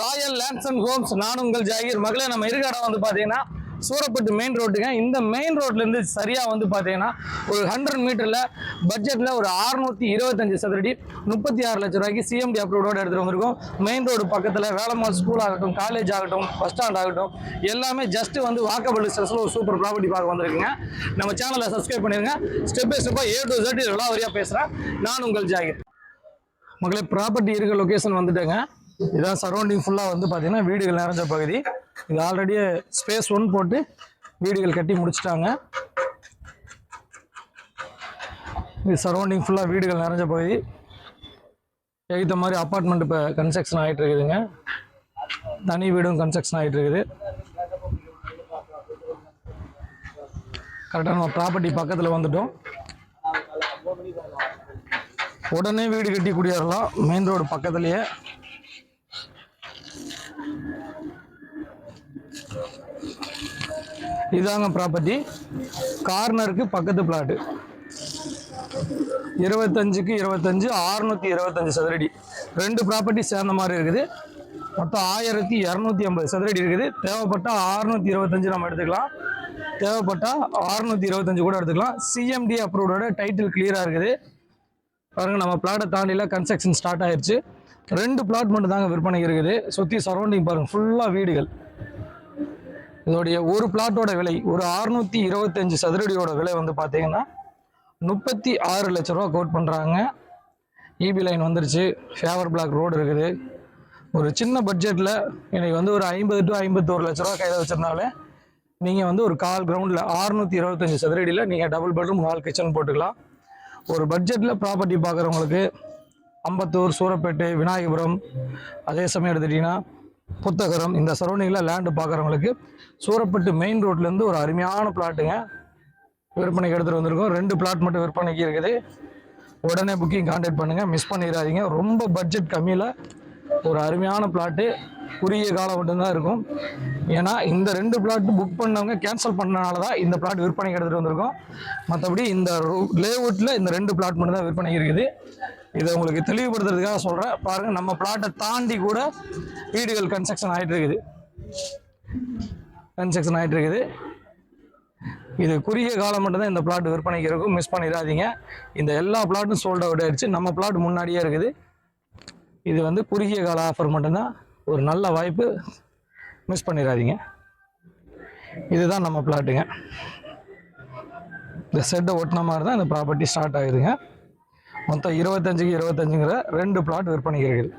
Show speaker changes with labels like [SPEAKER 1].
[SPEAKER 1] Royal lands and Holmes நான் உங்கள் ஜாகிர். மகளே நம்ம இருக்க இடம் வந்து பார்த்தீங்கன்னா சூரப்பட்டு மெயின் ரோட்டுங்க இந்த மெயின் ரோட்லேருந்து சரியாக வந்து பார்த்தீங்கன்னா ஒரு ஹண்ட்ரட் மீட்டரில் பட்ஜெட்டில் ஒரு அறுநூத்தி இருபத்தஞ்சு சதுரடி முப்பத்தி ஆறு லட்ச ரூபாய்க்கு சிஎம்டி அப்ரூவோடு எடுத்துகிட்டு வந்திருக்கோம். மெயின் ரோடு பக்கத்தில் வேலம்மாள் ஸ்கூல் ஆகட்டும் காலேஜ் ஆகட்டும் பஸ் ஸ்டாண்ட் ஆகட்டும் எல்லாமே ஜஸ்ட் வந்து வாக்கபிள் டிஸ்டன்ஸில் ஒரு சூப்பர் ப்ராப்பர்ட்டி பார்க்க வந்திருக்குங்க. நம்ம சேனலை சப்ஸ்கிரைப் பண்ணிடுங்க ஸ்டெப் பை ஸ்டெப்பாக ஏ டு Z எல்லா வரியாக பேசுகிறேன் நான் உங்கள் ஜாகிர். மக்களே ப்ராப்பர்ட்டி இருக்க லொக்கேஷன் வந்துட்டேங்க. இதான் சரௌண்டிங் ஃபுல்லாக வந்து பார்த்தீங்கன்னா வீடுகள் நிறைஞ்ச பகுதி. இது ஆல்ரெடியே ஸ்பேஸ் ஒன் போட்டு வீடுகள் கட்டி முடிச்சிட்டாங்க. இது சரௌண்டிங் ஃபுல்லாக வீடுகள் நிறைஞ்ச பகுதி. எகித்த மாதிரி அப்பார்ட்மெண்ட் இப்போ கன்ஸ்ட்ரக்ஷன் ஆகிட்டு இருக்குதுங்க. தனி வீடும் கன்ஸ்ட்ரக்ஷன் ஆகிட்டு இருக்குது. கரெக்டாக நம்ம ப்ராப்பர்ட்டி பக்கத்தில் வந்துட்டோம். உடனே வீடு கட்டி குடியேறலாம். மெயின் ரோடு பக்கத்துலேயே. இதாங்க ப்ராப்பர்ட்டி கார்னருக்கு பக்கத்து பிளாட்டு இருபத்தஞ்சுக்கு இருபத்தஞ்சு அறுநூத்தி இருபத்தஞ்சு சதுரடி. ரெண்டு ப்ராப்பர்ட்டி சேர்ந்த மாதிரி இருக்குது. மொத்தம் ஆயிரத்தி இரநூத்தி ஐம்பது சதுரடி இருக்குது. தேவைப்பட்டால் அறுநூத்தி இருபத்தஞ்சு நம்ம எடுத்துக்கலாம். தேவைப்பட்டால் அறுநூத்தி இருபத்தஞ்சு கூட எடுத்துக்கலாம். சிஎம்டி அப்ரூவோட டைட்டில் கிளியராக இருக்குது. பாருங்க நம்ம பிளாட்டை தாண்டில கன்ஸ்ட்ரக்ஷன் ஸ்டார்ட் ஆயிடுச்சு ரெண்டு பிளாட் மட்டும் தாங்க விற்பனைக்கு இருக்குது. சுற்றி சரௌண்டிங் பாருங்க ஃபுல்லாக வீடுகள். இதோடைய ஒரு பிளாட்டோட விலை ஒரு அறுநூத்தி இருபத்தஞ்சு சதுரடியோட விலை வந்து பார்த்தீங்கன்னா முப்பத்தி ஆறு லட்ச ரூபா கோட் பண்ணுறாங்க இபி லைன் வந்துருச்சு. ஃபேவர் பிளாக் ரோடு இருக்குது. ஒரு சின்ன பட்ஜெட்டில் எனக்கு வந்து ஒரு ஐம்பது டு ஐம்பத்தோரு லட்ச ரூபா கையில் வச்சுருந்தாலே நீங்கள் வந்து ஒரு கால் கிரவுண்டில் அறுநூத்தி இருபத்தஞ்சு சதுரடியில் நீங்கள் டபுள் பெட்ரூம் ஹால் கிச்சன் போட்டுக்கலாம். ஒரு பட்ஜெட்டில் ப்ராப்பர்ட்டி பார்க்குறவங்களுக்கு அம்பத்தூர் சூரப்பேட்டை விநாயகபுரம் அதே சமயம் எடுத்துட்டிங்கன்னா புத்தகரம். இந்த சரௌண்டிங்கில் லேண்டு பார்க்குறவங்களுக்கு சூரப்பட்டு மெயின் ரோட்லேருந்து ஒரு அருமையான பிளாட்டுங்க விற்பனைக்கு எடுத்துகிட்டு வந்திருக்கோம். ரெண்டு பிளாட் மட்டும் விற்பனைக்கு இருக்குது. உடனே புக்கிங் கான்டாக்ட் பண்ணுங்கள் மிஸ் பண்ணிடாதீங்க. ரொம்ப பட்ஜெட் கம்மியில் ஒரு அருமையான பிளாட்டு குறுகிய காலம் மட்டும்தான் இருக்கும். ஏன்னா இந்த ரெண்டு பிளாட் புக் பண்ணவங்க கேன்சல் பண்ணனால தான் இந்த பிளாட் விற்பனைக்கு எடுத்துகிட்டு வந்திருக்கோம். மற்றபடி இந்த லேஅவுட்டில் இந்த ரெண்டு பிளாட் மட்டும் தான் இருக்குது. இதை உங்களுக்கு தெளிவுபடுத்துறதுக்காக சொல்கிறேன் பாருங்கள் நம்ம பிளாட்டை தாண்டி கூட வீடுகள் கன்ஸ்ட்ரக்ஷன் ஆகிட்டு இருக்குது. கன்ஸ்ட்ரக்ஷன் ஆகிட்டு இருக்குது. இது குறுகிய காலம் மட்டும்தான் இந்த பிளாட் விற்பனைக்கு இருக்கும். மிஸ் பண்ணிடாதீங்க. இந்த எல்லா பிளாட்டும் சோல்ட் அவுட் ஆயிடுச்சு. நம்ம பிளாட் முன்னாடியே இருக்குது. இது வந்து குறுகிய கால ஆஃபர் மட்டும்தான். ஒரு நல்ல வாய்ப்பு மிஸ் பண்ணிடாதீங்க. இதுதான் நம்ம பிளாட்டுங்க இந்த செட்டை ஒட்டின மாதிரி தான் இந்த ப்ராப்பர்ட்டி ஸ்டார்ட் ஆகுதுங்க மொத்தம் இருபத்தஞ்சுக்கு இருபத்தஞ்சுங்கிற ரெண்டு பிளாட் விற்பனைக்கு இருக்குது